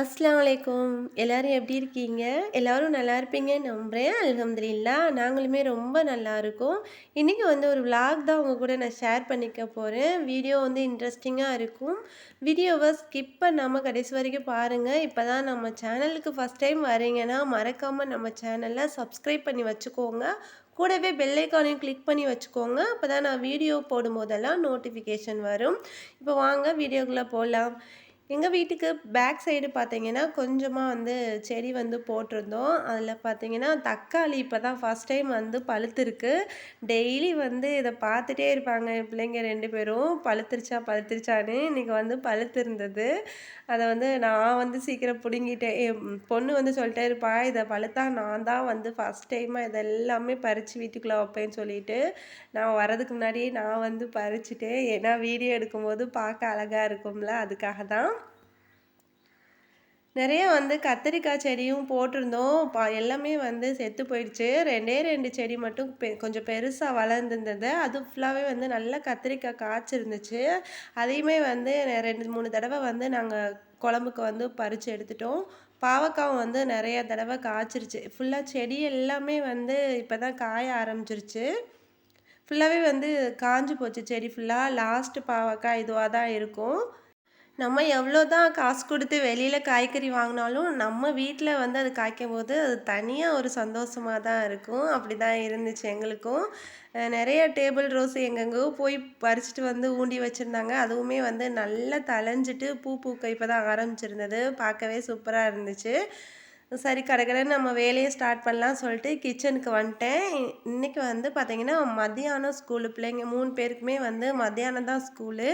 அஸ்லாம் அலைக்கும். எல்லோரும் எப்படி இருக்கீங்க? எல்லோரும் நல்லா இருப்பீங்கன்னு நம்புகிறேன் அலமதுல்லா நாங்களுமே ரொம்ப நல்லா இருக்கோம். இன்றைக்கி வந்து ஒரு vlog தான் உங்கள் கூட நான் ஷேர் பண்ணிக்க போகிறேன் வீடியோ வந்து இன்ட்ரெஸ்டிங்காக இருக்கும். வீடியோவை ஸ்கிப் பண்ணாமல் கடைசி வரைக்கும் பாருங்கள் இப்போ தான் நம்ம சேனலுக்கு ஃபஸ்ட் டைம் வரீங்கன்னா மறக்காமல் நம்ம சேனலை சப்ஸ்கிரைப் பண்ணி வச்சுக்கோங்க. கூடவே பெல்லைக்கானையும் கிளிக் பண்ணி வச்சுக்கோங்க. அப்போ தான் நான் வீடியோ போடும்போதெல்லாம் நோட்டிஃபிகேஷன் வரும். இப்போ வாங்க வீடியோக்குள்ளே போகலாம் எங்கள் வீட்டுக்கு பேக் சைடு பார்த்தீங்கன்னா கொஞ்சமாக வந்து செடி வந்து போட்டிருந்தோம். அதில் பார்த்தீங்கன்னா தக்காளி இப்போ தான் ஃபஸ்ட் டைம் வந்து பழுத்துருக்கு. டெய்லி வந்து இதை பார்த்துட்டே இருப்பாங்க என் பிள்ளைங்க ரெண்டு பேரும். பழுத்துருச்சா பழுத்துருச்சான்னு இன்றைக்கி வந்து பழுத்திருந்தது. அதை வந்து நான் வந்து சீக்கிரம் பிடுங்கிட்டேன். என் பொண்ணு வந்து சொல்லிட்டே இருப்பா இதை பழுத்தா நான் தான் வந்து ஃபஸ்ட் டைமாக இதெல்லாமே பறித்து வீட்டுக்குள்ளே வைப்பேன்னு சொல்லிட்டு நான் வரதுக்கு முன்னாடியே நான் வந்து பறிச்சுட்டேன். ஏன்னா வீடியோ எடுக்கும்போது பார்க்க அழகாக இருக்கும்ல அதுக்காக தான். நிறைய வந்து கத்திரிக்காய் செடியும் போட்டிருந்தோம். பா எல்லாமே வந்து செத்து போயிடுச்சு. ரெண்டே ரெண்டு செடி மட்டும் பெ கொஞ்சம் பெருசாக வளர்ந்துருந்தது. அது ஃபுல்லாகவே வந்து நல்லா கத்திரிக்காய் காய்ச்சிருந்துச்சு. அதையுமே வந்து ரெண்டு மூணு தடவை வந்து நாங்கள் குழம்புக்கு வந்து பறித்து எடுத்துட்டோம். பாவக்காவும் வந்து நிறைய தடவை காய்ச்சிருச்சு. ஃபுல்லாக செடி எல்லாமே வந்து இப்போ தான் காய ஆரம்பிச்சிருச்சு. ஃபுல்லாகவே வந்து காஞ்சி போச்சு செடி ஃபுல்லாக லாஸ்ட்டு பாவக்காய் இதுவாக தான் இருக்கும். நம்ம எவ்வளோ தான் காசு கொடுத்து வெளியில் காய்கறி வாங்கினாலும் நம்ம வீட்டில் வந்து அது காய்க்கும் போது அது தனியாக ஒரு சந்தோஷமாக தான் இருக்கும். அப்படி தான் இருந்துச்சு எங்களுக்கும். நிறைய டேபிள் ரோஸ் எங்கெங்கோ போய் பறிச்சுட்டு வந்து ஊண்டி வச்சுருந்தாங்க. அதுவுமே வந்து நல்லா தளைஞ்சிட்டு பூ பூக்க இப்போ தான் ஆரம்பிச்சிருந்தது. பார்க்கவே சூப்பராக இருந்துச்சு. சரி கடற்கடன்னு நம்ம வேலையை ஸ்டார்ட் பண்ணலாம் சொல்லிட்டு கிச்சனுக்கு வந்துட்டேன். இன்றைக்கி வந்து பார்த்திங்கன்னா மத்தியானம் ஸ்கூலு பிள்ளைங்க மூணு பேருக்குமே வந்து மத்தியானம் தான் ஸ்கூலு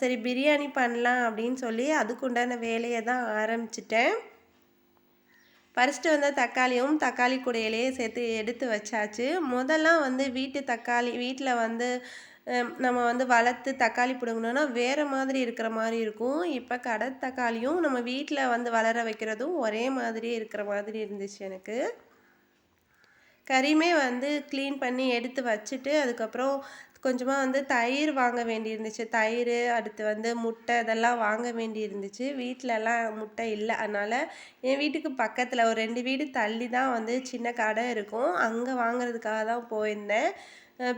சரி பிரியாணி பண்ணலாம் அப்படின்னு சொல்லி அதுக்குண்டான வேலையை தான் ஆரம்பிச்சிட்டேன். பறிச்சிட்டு வந்த தக்காளியும் தக்காளி குடையிலேயே சேர்த்து எடுத்து வச்சாச்சு. முதல்லாம் வந்து வீட்டு தக்காளி வீட்டில் வந்து நம்ம வந்து வளர்த்து தக்காளி பிடுங்கணுன்னா வேறு மாதிரி இருக்கிற மாதிரி இருக்கும். இப்போ கடை தக்காளியும் நம்ம வீட்டில் வந்து வளர வைக்கிறதும் ஒரே மாதிரி இருக்கிற மாதிரி இருந்துச்சு எனக்கு. கறியுமே வந்து க்ளீன் பண்ணி எடுத்து வச்சுட்டு அதுக்கப்புறம் கொஞ்சமாக வந்து தயிர் வாங்க வேண்டியிருந்துச்சு. தயிர் அடுத்து வந்து முட்டை இதெல்லாம் வாங்க வேண்டி இருந்துச்சு வீட்டிலலாம் முட்டை இல்லை. அதனால் என் வீட்டுக்கு பக்கத்தில் ஒரு ரெண்டு வீடு தள்ளி தான் வந்து சின்ன கடை இருக்கும். அங்கே வாங்குறதுக்காக தான் போயிருந்தேன்.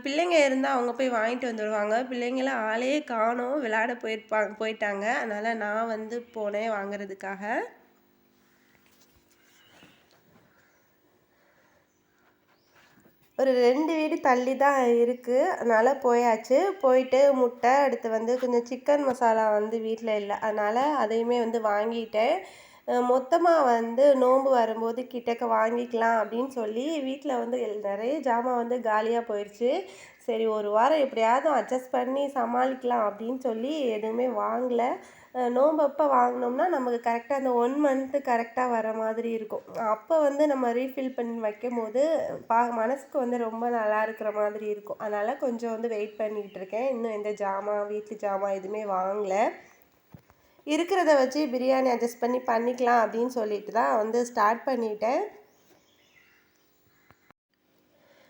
பிள்ளைங்க இருந்தால் அவங்க போய் வாங்கிட்டு வந்துடுவாங்க பிள்ளைங்களாம் ஆளே காணும். விளையாட போயிருப்பாங்க போயிட்டாங்க. அதனால் நான் வந்து போனேன் வாங்குறதுக்காக. ஒரு ரெண்டு வீடு தள்ளி தான் இருக்குது அதனால் போயாச்சு. போயிட்டு முட்டை அடுத்து வந்து கொஞ்சம் சிக்கன் மசாலா வந்து வீட்டில் இல்லை. அதனால் அதையுமே வந்து வாங்கிட்டேன். மொத்தமாக வந்து நோன்பு வரும்போது கிட்டக்க வாங்கிக்கலாம் அப்படின்னு சொல்லி வீட்டில் வந்து நிறைய ஜாமான் வந்து காலியாக போயிடுச்சு சரி ஒரு வாரம் எப்படியாவது அட்ஜஸ்ட் பண்ணி சமாளிக்கலாம் அப்படின்னு சொல்லி எதுவுமே வாங்கலை. நோம்பப்போ வாங்கினோம்னா நமக்கு கரெக்டாக அந்த ஒன் மந்த்து கரெக்டாக வர மாதிரி இருக்கும். அப்போ வந்து நம்ம ரீஃபில் பண்ணி வைக்கும் போது பா மனசுக்கு வந்து ரொம்ப நல்லா இருக்கிற மாதிரி இருக்கும். அதனால் கொஞ்சம் வந்து வெயிட் பண்ணிக்கிட்டு இருக்கேன். இன்னும் எந்த ஜாமான் வீட்டு ஜாமான் எதுவுமே வாங்கலை. இருக்கிறத வச்சு பிரியாணி அட்ஜஸ்ட் பண்ணி பண்ணிக்கலாம் அப்படின்னு சொல்லிட்டு தான் வந்து ஸ்டார்ட் பண்ணிட்டேன்.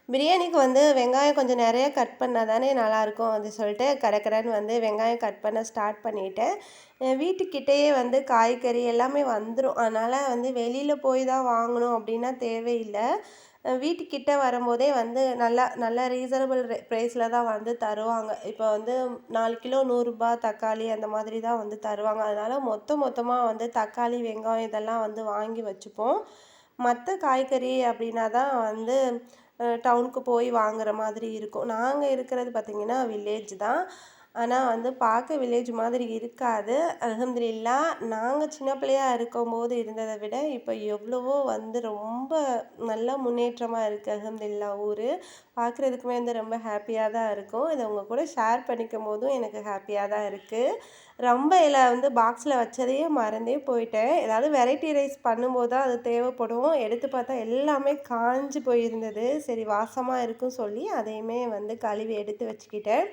பிரியாணிக்கு வந்து வெங்காயம் கொஞ்சம் நிறைய கட் பண்ணால் தானே நல்லாயிருக்கும் அப்படின்னு சொல்லிட்டு கடற்கடன்னு வந்து வெங்காயம் கட் பண்ண ஸ்டார்ட் பண்ணிவிட்டேன் வீட்டுக்கிட்டேயே வந்து காய்கறி எல்லாமே வந்துடும் அதனால் வந்து வெளியில் போய் தான் வாங்கணும் அப்படின்னா தேவையில்லை. வீட்டுக்கிட்ட வரும்போதே வந்து நல்லா நல்லா ரீசனபிள் ப்ரைஸில் தான் வந்து தருவாங்க. இப்போ வந்து நாலு கிலோ நூறுரூபா தக்காளி அந்த மாதிரி தான் வந்து தருவாங்க. அதனால் மொத்த மொத்தமாக வந்து தக்காளி வெங்காயம் இதெல்லாம் வந்து வாங்கி வச்சுப்போம். மற்ற காய்கறி அப்படின்னா தான் வந்து டவுனுக்கு போய் வாங்குற மாதிரி இருக்கும். நாங்கள் இருக்கிறது பார்த்திங்கன்னா வில்லேஜ் தான். ஆனால் வந்து பார்க்க வில்லேஜ் மாதிரி இருக்காது. அலமதுல்லா நாங்கள் சின்ன பிள்ளையா இருக்கும்போது இருந்ததை விட இப்போ எவ்வளவோ வந்து ரொம்ப நல்ல முன்னேற்றமாக இருக்குது அலமதுல்லா ஊர். பார்க்குறதுக்குமே வந்து ரொம்ப ஹாப்பியாக தான் இருக்கும். இதை உங்கள் கூட ஷேர் பண்ணிக்கும் போதும் எனக்கு ஹாப்பியாக தான் இருக்குது ரொம்ப இதில் வந்து பாக்ஸில் வச்சதையே மறந்தே போயிட்டேன். ஏதாவது வெரைட்டி ரைஸ் பண்ணும்போது தான் அது தேவைப்படும். எடுத்து பார்த்தா எல்லாமே காஞ்சி போயிருந்தது. சரி வாசமாக இருக்கும் சொல்லி அதையுமே வந்து கழுவி எடுத்து வச்சுக்கிட்டேன்.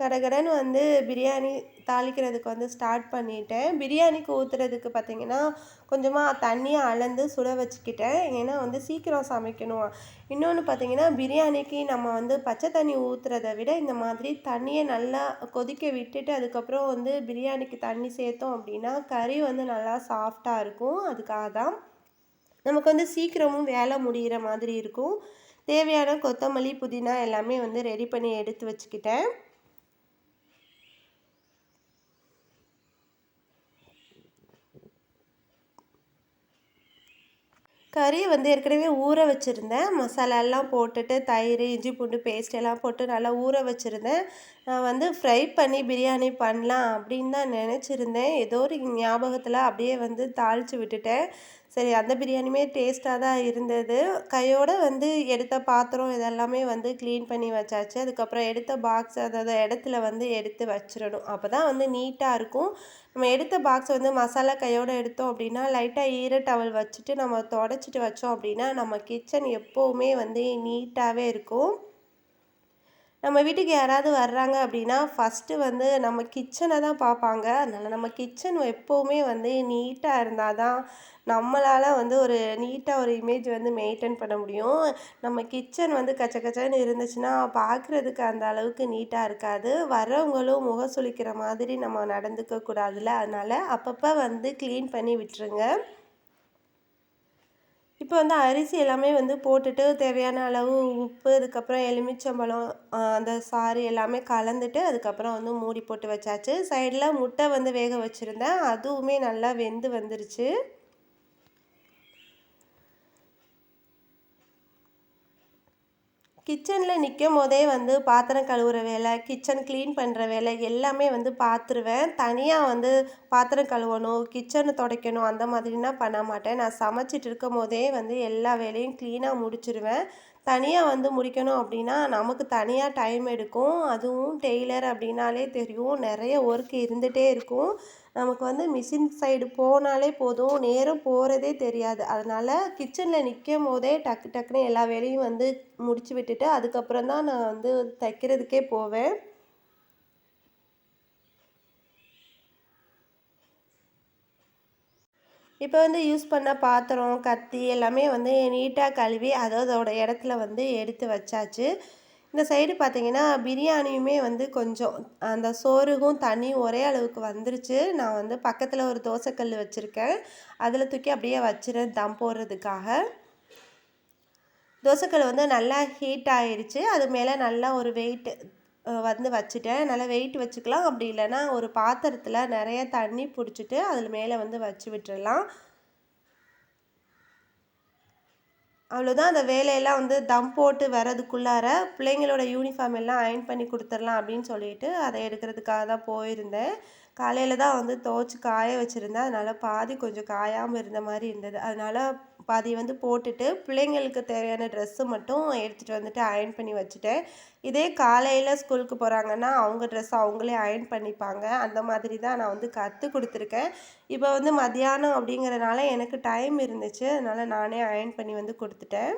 கடகடன்னு வந்து பிரியாணி தாளிக்கிறதுக்கு வந்து ஸ்டார்ட் பண்ணிட்டேன். பிரியாணிக்கு ஊற்றுறதுக்கு பார்த்தீங்கன்னா கொஞ்சமாக தண்ணியை அளந்து சுட வச்சுக்கிட்டேன். ஏன்னா வந்து சீக்கிரம் சமைக்கணும். இன்னொன்று பார்த்தீங்கன்னா பிரியாணிக்கு நம்ம வந்து பச்சை தண்ணி ஊற்றுறத விட இந்த மாதிரி தண்ணியை நல்லா கொதிக்க விட்டுட்டு அதுக்கப்புறம் வந்து பிரியாணிக்கு தண்ணி சேர்த்தோம் அப்படின்னா கறி வந்து நல்லா சாஃப்டாக இருக்கும். அதுக்காக தான் நமக்கு வந்து சீக்கிரமும் வேலை முடிகிற மாதிரி இருக்கும். தேவையான கொத்தமல்லி புதினா எல்லாமே வந்து ரெடி பண்ணி எடுத்து வச்சுக்கிட்டேன். கறியை வந்து ஏற்கனவே ஊற வச்சுருந்தேன். மசாலாலாம் போட்டுட்டு தயிர் இஞ்சி பூண்டு பேஸ்ட் எல்லாம் போட்டு நல்லா ஊற வச்சுருந்தேன். நான் வந்து ஃப்ரை பண்ணி பிரியாணி பண்ணலாம் அப்படின்னு தான் நினச்சிருந்தேன். ஏதோ ஒரு ஞாபகத்தில் அப்படியே வந்து தாளித்து விட்டுட்டேன். சரி அந்த பிரியாணியுமே டேஸ்ட்டாக தான் இருந்தது. கையோடு வந்து எடுத்த பாத்திரம் இதெல்லாமே வந்து க்ளீன் பண்ணி வச்சாச்சு. அதுக்கப்புறம் எடுத்த பாக்ஸ் அதாவது இடத்துல வந்து எடுத்து வச்சிடணும். அப்போ தான் வந்து நீட்டாக இருக்கும். நம்ம எடுத்த பாக்ஸ் வந்து மசாலா கையோடு எடுத்தோம் அப்படின்னா லைட்டாக ஈர டவல் வச்சுட்டு நம்ம தொடச்சிட்டு வச்சோம் அப்படின்னா நம்ம கிச்சன் எப்போவுமே வந்து நீட்டாகவே இருக்கும். நம்ம வீட்டுக்கு யாராவது வர்றாங்க அப்படின்னா ஃபஸ்ட்டு வந்து நம்ம கிச்சனை தான் பார்ப்பாங்க. அதனால் நம்ம கிச்சன் எப்போவுமே வந்து நீட்டாக இருந்தால் தான் நம்மளால் வந்து ஒரு நீட்டாக ஒரு இமேஜ் வந்து மெயின்டைன் பண்ண முடியும். நம்ம கிச்சன் வந்து கச்ச கச்சன்னு இருந்துச்சுன்னா பார்க்குறதுக்கு அந்த அளவுக்கு நீட்டாக இருக்காது. வர்றவங்களும் முகம் சுளிக்கிற மாதிரி நம்ம நடந்துக்க கூடாதுல்ல. அதனால் அப்பப்போ வந்து க்ளீன் பண்ணி விட்டுருங்க. இப்போ வந்து அரிசி எல்லாமே வந்து போட்டுட்டு தேவையான அளவு உப்பு அதுக்கப்புறம் எலுமிச்சம்பழம் அந்த சாறு எல்லாமே கலந்துட்டு அதுக்கப்புறம் வந்து மூடி போட்டு வச்சாச்சு. சைடில் முட்டை வந்து வேக வச்சுருந்தேன். அதுவுமே நல்லா வெந்து வந்துருச்சு. கிச்சனில் நிற்கும் போதே வந்து பாத்திரம் கழுவுற வேலை கிச்சன் க்ளீன் பண்ணுற வேலை எல்லாமே வந்து பார்த்துருவேன் தனியாக வந்து பாத்திரம் கழுவணும் கிச்சனை துடைக்கணும் அந்த மாதிரினா பண்ண மாட்டேன். நான் சமைச்சிட்டு இருக்கும் போதே வந்து எல்லா வேலையும் க்ளீனாக முடிச்சிருவேன். தனியாக வந்து முடிக்கணும் அப்படின்னா நமக்கு தனியாக டைம் எடுக்கும். அதுவும் டெய்லர் அப்படின்னாலே தெரியும். நிறைய ஒர்க் இருந்துகிட்டே இருக்கும். நமக்கு வந்து மிஷின் சைடு போனாலே போதும். நேரம் போகிறதே தெரியாது. அதனால் கிச்சனில் நிற்கும் போதே டக்கு டக்குன்னு எல்லா வேலையும் வந்து முடிச்சு விட்டுட்டு அதுக்கப்புறம் தான் நான் வந்து தைக்கிறதுக்கே போவேன். இப்போ வந்து யூஸ் பண்ண பாத்திரம் கத்தி எல்லாமே வந்து நீட்டாக கழுவி அதோட இடத்துல வந்து எடுத்து வச்சாச்சு. இந்த சைடு பார்த்தீங்கன்னா பிரியாணியுமே வந்து கொஞ்சம் அந்த சோறுகும் தண்ணியும் ஒரே அளவுக்கு வந்துருச்சு. நான் வந்து பக்கத்தில் ஒரு தோசைக்கல் வச்சுருக்கேன். அதில் தூக்கி அப்படியே வச்சுருந்தேன் தம் போடுறதுக்காக. தோசைக்கல் வந்து நல்லா ஹீட் ஆயிடுச்சு. அது மேலே நல்லா ஒரு வெயிட் வந்து வச்சுட்டேன். நல்லா வெயிட் வச்சுக்கலாம். அப்படி இல்லைன்னா ஒரு பாத்திரத்தில் நிறைய தண்ணி பிடிச்சிட்டு அதில் மேலே வந்து வச்சு விட்டுடலாம் அவ்வளோதான் அந்த வேலையெல்லாம் வந்து தம் போட்டு வரதுக்குள்ளார பிள்ளைங்களோட யூனிஃபார்ம் எல்லாம் அயன் பண்ணி கொடுத்துர்லாம் அப்படின்னு சொல்லிட்டு அதை எடுக்கிறதுக்காக தான் போயிருந்தேன். காலையில் தான் வந்து துவச்சி காய வச்சுருந்தேன். அதனால் பாதி கொஞ்சம் காயாமல் இருந்த மாதிரி இருந்தது. அதனால் பாதி வந்து போட்டுட்டு பிள்ளைங்களுக்கு தேவையான ட்ரெஸ்ஸு மட்டும் எடுத்துகிட்டு வந்துட்டு அயன் பண்ணி வச்சுட்டேன். இதே காலையில் ஸ்கூலுக்கு போகிறாங்கன்னா அவங்க ட்ரெஸ் அவங்களே அயன் பண்ணிப்பாங்க. அந்த மாதிரி தான் நான் வந்து கற்றுக் கொடுத்துருக்கேன். இப்போ வந்து மத்தியானம் அப்படிங்கிறனால எனக்கு டைம் இருந்துச்சு. அதனால் நானே அயன் பண்ணி வந்து கொடுத்துட்டேன்.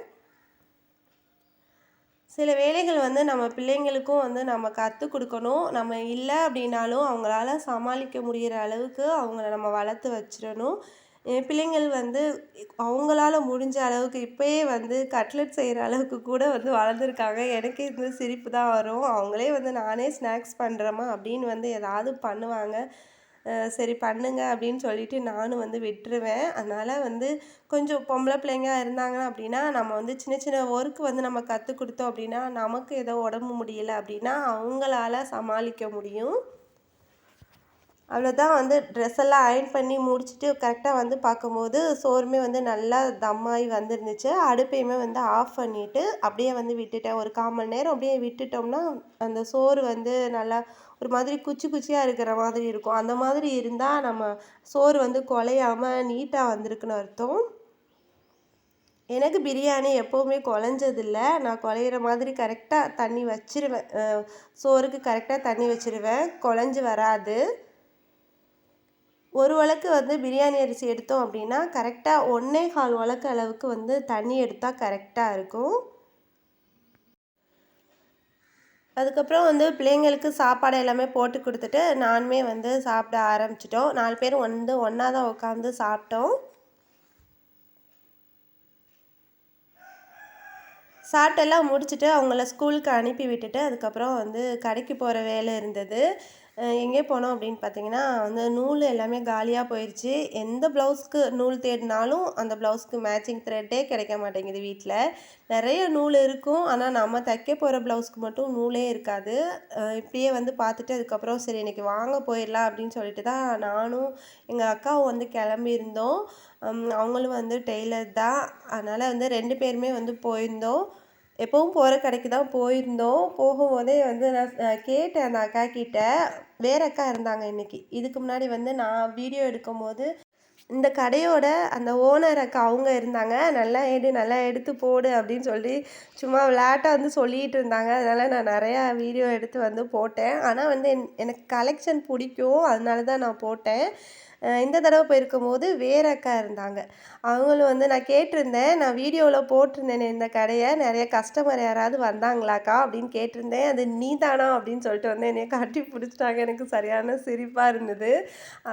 சில வேலைகள் வந்து நம்ம பிள்ளைங்களுக்கும் வந்து நம்ம கற்றுக் கொடுக்கணும். நம்ம இல்லை அப்படின்னாலும் அவங்களால சமாளிக்க முடிகிற அளவுக்கு அவங்கள நம்ம வளர்த்து வச்சிடணும். என் பிள்ளைங்கள் வந்து அவங்களால முடிஞ்ச அளவுக்கு இப்போயே வந்து கட்லெட் செய்கிற அளவுக்கு கூட வந்து வளர்ந்துருக்காங்க. எனக்கே இந்த சிரிப்பு தான் வரும். அவங்களே வந்து நானே ஸ்நாக்ஸ் பண்ணுறேம்மா அப்படின்னு வந்து ஏதாவது பண்ணுவாங்க. சரி பண்ணுங்க அப்படின்னு சொல்லிட்டு நானும் வந்து விட்டுருவேன். அதனால் வந்து கொஞ்சம் பொம்பளை பிள்ளைங்க இருந்தாங்கன்னா அப்படின்னா நம்ம வந்து சின்ன சின்ன ஒர்க் வந்து நம்ம கற்றுக் கொடுத்தோம் அப்படின்னா நமக்கு ஏதோ உடம்பு முடியல அப்படின்னா அவங்களால சமாளிக்க முடியும். அவ்வளோதான் வந்து ட்ரெஸ் எல்லாம் அயர்ன் பண்ணி முடிச்சுட்டு கரெக்டாக வந்து பார்க்கும்போது சோறுமே வந்து நல்லா தம்மாகி வந்துருந்துச்சு. அடுப்பையுமே வந்து ஆஃப் பண்ணிவிட்டு அப்படியே வந்து விட்டுட்டேன். ஒரு கால் மணி நேரம் அப்படியே விட்டுட்டோம்னா அந்த சோறு வந்து நல்லா ஒரு மாதிரி குச்சி குச்சியாக இருக்கிற மாதிரி இருக்கும். அந்த மாதிரி இருந்தால் நம்ம சோறு வந்து குலையாமல் நீட்டாக வந்திருக்குன்னு அர்த்தம். எனக்கு பிரியாணி எப்போவுமே குழஞ்சதில்ல. நான் குழையிற மாதிரி கரெக்டாக தண்ணி வச்சிருவேன். சோறுக்கு கரெக்டாக தண்ணி வச்சிருவேன். குழஞ்சி வராது. ஒரு வழக்கு வந்து பிரியாணி அரிசி எடுத்தோம் அப்படின்னா கரெக்டாக ஒன்றே கால் வழக்கு அளவுக்கு வந்து தண்ணி எடுத்தால் கரெக்டாக இருக்கும். அதுக்கப்புறம் வந்து பிள்ளைங்களுக்கு சாப்பாடு எல்லாமே போட்டு கொடுத்துட்டு நானுமே வந்து சாப்பிட ஆரம்பிச்சிட்டோம். நாலு பேர் வந்து ஒன்றா தான் உட்காந்து சாப்பிட்டோம். சாப்பிட்டெல்லாம் முடிச்சுட்டு அவங்கள ஸ்கூலுக்கு அனுப்பி விட்டுட்டு அதுக்கப்புறம் வந்து கடைக்கு போகிற வேலை இருந்தது. எங்கே போனோம் அப்படின்னு பார்த்தீங்கன்னா வந்து நூல் எல்லாமே காலியாக போயிடுச்சு எந்த ப்ளவுஸ்க்கு நூல் தேடினாலும் அந்த ப்ளவுஸ்க்கு மேட்சிங் த்ரெட்டே கிடைக்க மாட்டேங்குது வீட்டில் நிறைய நூல் இருக்கும். ஆனால் நம்ம தைக்க போகிற ப்ளவுஸ்க்கு மட்டும் நூலே இருக்காது. இப்படியே வந்து பார்த்துட்டு அதுக்கப்புறம் சரி இன்றைக்கி வாங்க போயிடலாம் அப்படின்னு சொல்லிட்டு தான் நானும் எங்கள் அக்காவும் வந்து கிளம்பியிருந்தோம் அவங்களும் வந்து டெய்லர் தான். அதனால் வந்து ரெண்டு பேருமே வந்து போயிருந்தோம். எப்பவும் போகிற கடைக்கு தான் போயிருந்தோம். போகும்போதே வந்து நான் கேட்டேன் அந்த அக்கா கிட்ட. வேற அக்கா இருந்தாங்க இன்னைக்கு. இதுக்கு முன்னாடி வந்து நான் வீடியோ எடுக்கும்போது இந்த கடையோட அந்த ஓனர் அக்கா அவங்க இருந்தாங்க. நல்லா எடு நல்லா எடுத்து போடு அப்படின்னு சொல்லி சும்மா விளையாட்டாக வந்து சொல்லிகிட்டு இருந்தாங்க. அதனால் நான் நிறையா வீடியோ எடுத்து வந்து போட்டேன். ஆனால் வந்து எனக்கு கலெக்ஷன் பிடிக்கும். அதனால தான் நான் போட்டேன். இந்த தடவை போயிருக்கும் போது வேற அக்கா இருந்தாங்க. அவங்களும் வந்து நான் கேட்டிருந்தேன். நான் வீடியோவில் போட்டிருந்தேன் இந்த கடையை. நிறைய கஸ்டமர் யாராவது வந்தாங்களாக்கா அப்படின்னு கேட்டிருந்தேன். அது நீ தானா அப்படின்னு சொல்லிட்டு வந்து என்னைய கட்டி பிடிச்சிட்டாங்க. எனக்கு சரியான சிரிப்பாக இருந்தது.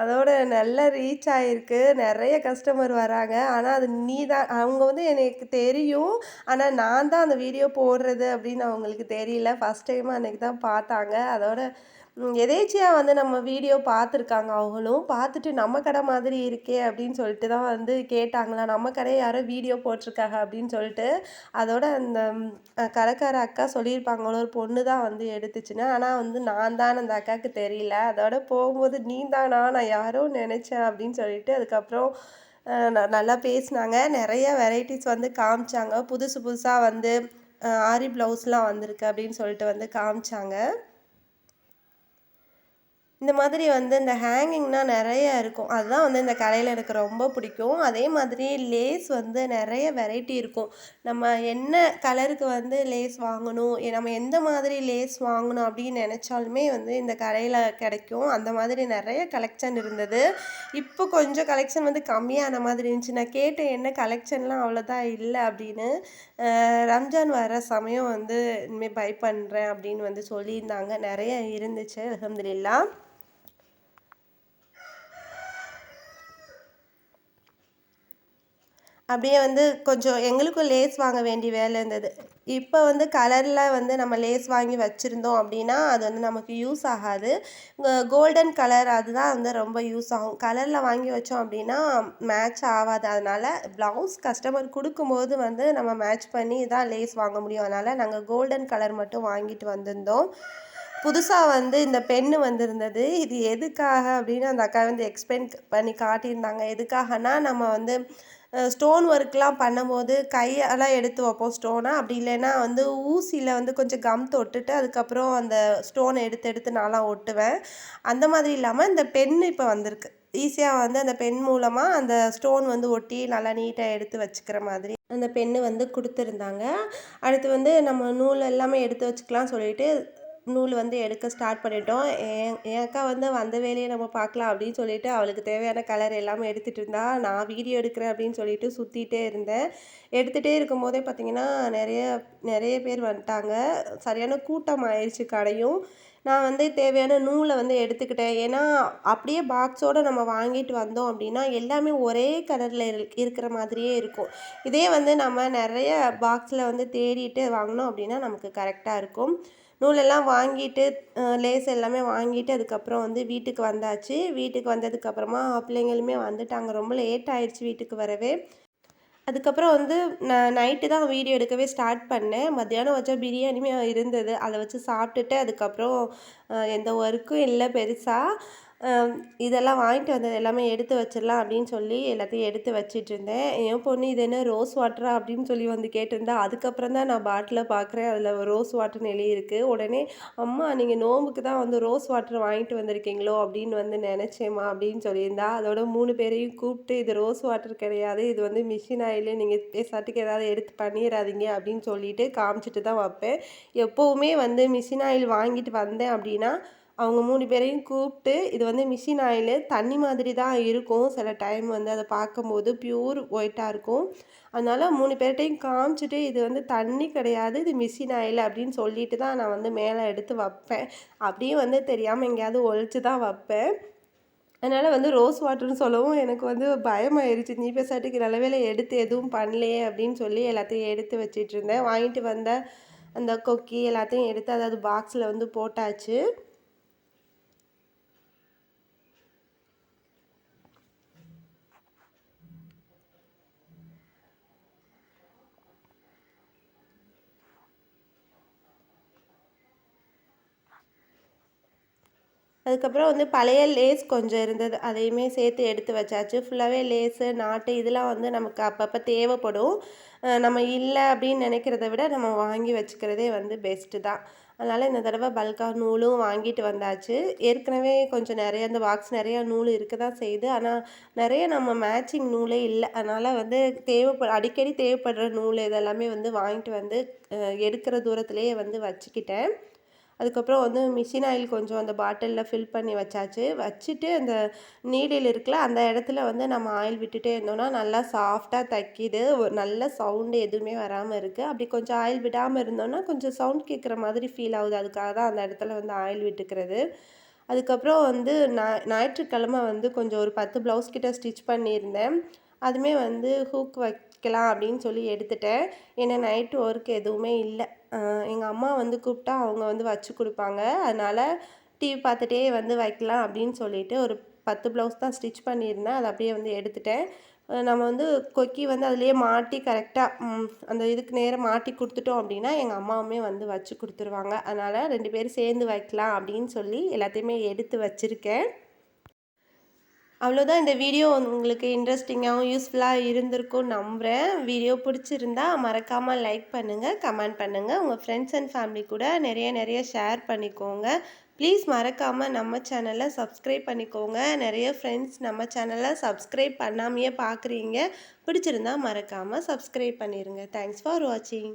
அதோட நல்ல ரீச் ஆகிருக்கு நிறைய கஸ்டமர் வராங்க. ஆனால் அது நீ தான் அவங்க வந்து எனக்கு தெரியும். ஆனால் நான் தான் அந்த வீடியோ போடுறது அப்படின்னு அவங்களுக்கு தெரியல. ஃபஸ்ட் டைம் அன்றைக்கி தான் பார்த்தாங்க. அதோட எதேச்சியாக வந்து நம்ம வீடியோ பார்த்துருக்காங்க அவங்களும் பார்த்துட்டு நம்ம கடை மாதிரி இருக்கே அப்படின்னு சொல்லிட்டு தான் வந்து கேட்டாங்களா நம்ம கடையை யாரோ வீடியோ போட்டிருக்காங்க அப்படின்னு சொல்லிட்டு. அதோட அந்த கடைக்கார அக்கா சொல்லியிருப்பாங்களோ ஒரு பொண்ணு தான் வந்து எடுத்துச்சுன்னு. ஆனால் வந்து நான் தான் அந்த அக்காவுக்கு தெரியல. அதோட போகும்போது நீ தானா நான் யாரோ நினச்சேன் அப்படின்னு சொல்லிட்டு அதுக்கப்புறம் நல்லா பேசினாங்க. நிறைய வெரைட்டிஸ் வந்து காமிச்சாங்க. புதுசு புதுசாக வந்து ஆரி ப்ளவுஸ்லாம் வந்திருக்கு அப்படின்னு சொல்லிட்டு வந்து காமிச்சாங்க. இந்த மாதிரி வந்து இந்த ஹேங்கிங்னால் நிறைய இருக்கும். அதுதான் வந்து இந்த கடையில் எனக்கு ரொம்ப பிடிக்கும். அதே மாதிரி லேஸ் வந்து நிறைய வெரைட்டி இருக்கும். நம்ம என்ன கலருக்கு வந்து லேஸ் வாங்கணும்? நம்ம எந்த மாதிரி லேஸ் வாங்கணும் அப்படின்னு நினச்சாலுமே வந்து இந்த கடையில் கிடைக்கும். அந்த மாதிரி நிறைய கலெக்ஷன் இருந்தது. இப்போ கொஞ்சம் கலெக்ஷன் வந்து கம்மியான மாதிரி இருந்துச்சு. நான் கேட்டேன் என்ன கலெக்ஷன்லாம் அவ்வளோதான் இல்லை அப்படின்னு. ரம்ஜான் வர சமயம் வந்து இனிமேல் பை பண்ணுறேன் அப்படின்னு வந்து சொல்லியிருந்தாங்க. நிறைய இருந்துச்சு அலமதுல்லா அப்படியே வந்து கொஞ்சம் எங்களுக்கும் லேஸ் வாங்க வேண்டிய வேலை இருந்தது. இப்போ வந்து கலரில் வந்து நம்ம லேஸ் வாங்கி வச்சுருந்தோம் அப்படின்னா அது வந்து நமக்கு யூஸ் ஆகாது. கோல்டன் கலர் அதுதான் வந்து ரொம்ப யூஸ் ஆகும். கலரில் வாங்கி வச்சோம் அப்படின்னா மேட்ச் ஆகாது. அதனால் ப்ளவுஸ் கஸ்டமர் கொடுக்கும்போது வந்து நம்ம மேட்ச் பண்ணி தான் லேஸ் வாங்க முடியும். அதனால் நாங்கள் கோல்டன் கலர் மட்டும் வாங்கிட்டு வந்திருந்தோம். புதுசாக வந்து இந்த பென்னு வந்திருந்தது. இது எதுக்காக அப்படின்னு அந்த அக்கா வந்து எக்ஸ்பிளைன் பண்ணி காட்டியிருந்தாங்க. எதுக்காகனா நம்ம வந்து ஸ்டோன் ஒர்க்லாம் பண்ணும்போது கையெல்லாம் எடுத்து வைப்போம் ஸ்டோனை அப்படி இல்லைன்னா வந்து ஊசியில் வந்து கொஞ்சம் கம் தொட்டுட்டு அதுக்கப்புறம் அந்த ஸ்டோனை எடுத்து எடுத்து நான்லாம் ஒட்டுவேன். அந்த மாதிரி இல்லாமல் இந்த பென் இப்போ வந்திருக்கு. ஈஸியாக வந்து அந்த பென் மூலமாக அந்த ஸ்டோன் வந்து ஒட்டி நல்லா நீட்டாக எடுத்து வச்சுக்கிற மாதிரி அந்த பென்னு வந்து கொடுத்துருந்தாங்க. அடுத்து வந்து நம்ம நூல் எல்லாமே எடுத்து வச்சுக்கலாம் சொல்லிட்டு நூல் வந்து எடுக்க ஸ்டார்ட் பண்ணிட்டோம். என் என் அக்கா வந்து வந்த வேலையை நம்ம பார்க்கலாம் அப்படின்னு சொல்லிட்டு அவளுக்கு தேவையான கலர் எல்லாமே எடுத்துகிட்டு இருந்தா நான் வீடியோ எடுக்கிறேன் அப்படின்னு சொல்லிட்டு சுற்றிட்டே இருந்தேன். எடுத்துகிட்டே இருக்கும் போதே பார்த்தீங்கன்னா நிறைய நிறைய பேர் வந்துட்டாங்க. சரியான கூட்டம் ஆயிடுச்சு கடையும். நான் வந்து தேவையான நூலை வந்து எடுத்துக்கிட்டேன். ஏன்னா அப்படியே பாக்ஸோடு நம்ம வாங்கிட்டு வந்தோம் அப்படின்னா எல்லாமே ஒரே கலரில் இருக்கிற மாதிரியே இருக்கும். இதே வந்து நம்ம நிறைய பாக்ஸில் வந்து தேடிட்டு வாங்கினோம் அப்படின்னா நமக்கு கரெக்டாக இருக்கும். நூலெல்லாம் வாங்கிட்டு லேஸ் எல்லாமே வாங்கிட்டு அதுக்கப்புறம் வந்து வீட்டுக்கு வந்தாச்சு. வீட்டுக்கு வந்ததுக்கப்புறமா பிள்ளைங்களுமே வந்துட்டாங்க. ரொம்ப லேட் ஆயிடுச்சு வீட்டுக்கு வரவே. அதுக்கப்புறம் வந்து நான் நைட்டு தான் வீடியோ எடுக்கவே ஸ்டார்ட் பண்ணேன். மத்தியானம் வச்சா பிரியாணியுமே இருந்தது. அதை வச்சு சாப்பிட்டுட்டு அதுக்கப்புறம் எந்த ஒர்க்கும் இல்லை பெருசாக இதெல்லாம் வாங்கிட்டு வந்தது எல்லாமே எடுத்து வச்சிடலாம் அப்படின்னு சொல்லி எல்லாத்தையும் எடுத்து வச்சிட்டு இருந்தேன் என் பொண்ணு இது என்ன ரோஸ் வாட்டரா அப்படின்னு சொல்லி வந்து கேட்டிருந்தா அதுக்கப்புறம் தான் நான் பாட்டில் பார்க்குறேன் அதில் ரோஸ் வாட்டர்னு எழுதியிருக்கு உடனே அம்மா நீங்கள் நோம்புக்கு தான் வந்து ரோஸ் வாட்டர் வாங்கிட்டு வந்திருக்கீங்களோ அப்படின்னு வந்து நினச்சேம்மா அப்படின்னு சொல்லியிருந்தா. அதோட மூணு பேரையும் கூப்பிட்டு இது ரோஸ் வாட்டர் கிடையாது. இது வந்து மிஷின் ஆயில் நீங்கள் பேசாட்டுக்கு ஏதாவது எடுத்து பண்ணிடாதீங்க அப்படின்னு சொல்லிட்டு காமிச்சிட்டு தான் வைப்பேன். எப்போவுமே வந்து மிஷின் ஆயில் வாங்கிட்டு வந்தேன் அப்படின்னா அவங்க மூணு பேரையும் கூப்பிட்டு இது வந்து மிஷின் ஆயிலு தண்ணி மாதிரி தான் இருக்கும். சில டைம் வந்து அதை பார்க்கும்போது பியூர் ஒயிட்டாக இருக்கும். அதனால் மூணு பேர்கிட்டையும் காமிச்சிட்டு இது வந்து தண்ணி கிடையாது இது மிஷின் ஆயில் அப்படின்னு சொல்லிட்டு தான் நான் வந்து மேலே எடுத்து வைப்பேன். அப்படியே வந்து தெரியாமல் எங்கேயாவது ஒழிச்சு தான் வைப்பேன். அதனால் வந்து ரோஸ் வாட்டர்னு சொல்லவும் எனக்கு வந்து பயமாயிருச்சு. நீ பேசாட்டுக்கு நல்ல வேலை எடுத்து எதுவும் பண்ணலையே அப்படின்னு சொல்லி எல்லாத்தையும் எடுத்து வச்சிட்டு இருந்தேன். வாங்கிட்டு வந்த அந்த கொக்கி எல்லாத்தையும் எடுத்து அதாவது பாக்ஸில் வந்து போட்டாச்சு. அதுக்கப்புறம் வந்து பழைய லேஸ் கொஞ்சம் இருந்தது. அதையுமே சேர்த்து எடுத்து வச்சாச்சு. ஃபுல்லாகவே லேஸு நாட்டு இதெல்லாம் வந்து நமக்கு அப்பப்போ தேவைப்படும். நம்ம இல்லை அப்படின்னு நினைக்கிறத விட நம்ம வாங்கி வச்சுக்கிறதே வந்து பெஸ்ட்டு தான். அதனால் இந்த தடவை பல்காக நூலும் வாங்கிட்டு வந்தாச்சு. ஏற்கனவே கொஞ்சம் நிறைய அந்த பாக்ஸ் நிறையா நூல் இருக்க தான் செய்யுது ஆனால் நிறைய நம்ம மேட்சிங் நூலே இல்லை. அதனால் வந்து தேவைப்ப அடிக்கடி தேவைப்படுற நூல் இதெல்லாமே வந்து வாங்கிட்டு வந்து எடுக்கிற தூரத்துலேயே வந்து வச்சுக்கிட்டேன். அதுக்கப்புறம் வந்து மிஷின் ஆயில் கொஞ்சம் அந்த பாட்டிலில் ஃபில் பண்ணி வச்சாச்சு. வச்சுட்டு அந்த நீடில் இருக்குல்ல அந்த இடத்துல வந்து நம்ம ஆயில் விட்டுட்டே இருந்தோம்னா நல்லா சாஃப்டாக தைக்கிது. ஒரு நல்ல சவுண்டு எதுவுமே வராமல் இருக்குது அப்படி கொஞ்சம் ஆயில் விடாமல் இருந்தோம்னா கொஞ்சம் சவுண்ட் கேட்குற மாதிரி ஃபீல் ஆகுது. அதுக்காக தான் அந்த இடத்துல வந்து ஆயில் விட்டுக்கிறது. அதுக்கப்புறம் வந்து ஞாயிற்றுக்கிழமை வந்து கொஞ்சம் ஒரு பத்து ப்ளவுஸ் கிட்ட ஸ்டிச் பண்ணியிருந்தேன். அதுவுமே வந்து ஹூக் வைக்கலாம் அப்படின்னு சொல்லி எடுத்துட்டேன். ஏன்னா நைட்டு ஒர்க் எதுவுமே இல்லை. எங்கள் அம்மா வந்து கூப்பிட்டா அவங்க வந்து வச்சு கொடுப்பாங்க. அதனால் டிவி பார்த்துட்டே வந்து வைக்கலாம் அப்படின்னு சொல்லிட்டு ஒரு பத்து ப்ளவுஸ் தான் ஸ்டிச் பண்ணியிருந்தேன். அதை அப்படியே வந்து எடுத்துட்டேன். நம்ம வந்து கொக்கி வந்து அதுலேயே மாட்டி கரெக்டாக அந்த இதுக்கு நேரம் மாட்டி கொடுத்துட்டோம் அப்படின்னா எங்கள் அம்மாவுமே வந்து வச்சு கொடுத்துருவாங்க. அதனால் ரெண்டு பேரும் சேர்ந்து வைக்கலாம் அப்படின்னு சொல்லி எல்லாத்தையுமே எடுத்து வச்சுருக்கேன். அவ்வளோதான் இந்த வீடியோ உங்களுக்கு இன்ட்ரெஸ்டிங்காகவும் யூஸ்ஃபுல்லாக இருந்திருக்கும் நம்புகிறேன் வீடியோ பிடிச்சிருந்தா மறக்காமல் லைக் பண்ணுங்கள் கமெண்ட் பண்ணுங்கள் உங்கள் ஃப்ரெண்ட்ஸ் அண்ட் ஃபேமிலி கூட நிறைய நிறைய ஷேர் பண்ணிக்கோங்க. ப்ளீஸ் மறக்காமல் நம்ம சேனலை சப்ஸ்கிரைப் பண்ணிக்கோங்க. நிறைய ஃப்ரெண்ட்ஸ் நம்ம சேனலை சப்ஸ்கிரைப் பண்ணாமையே பார்க்குறீங்க பிடிச்சிருந்தா மறக்காமல் சப்ஸ்கிரைப் பண்ணிடுங்க தேங்க்ஸ் ஃபார் வாட்சிங்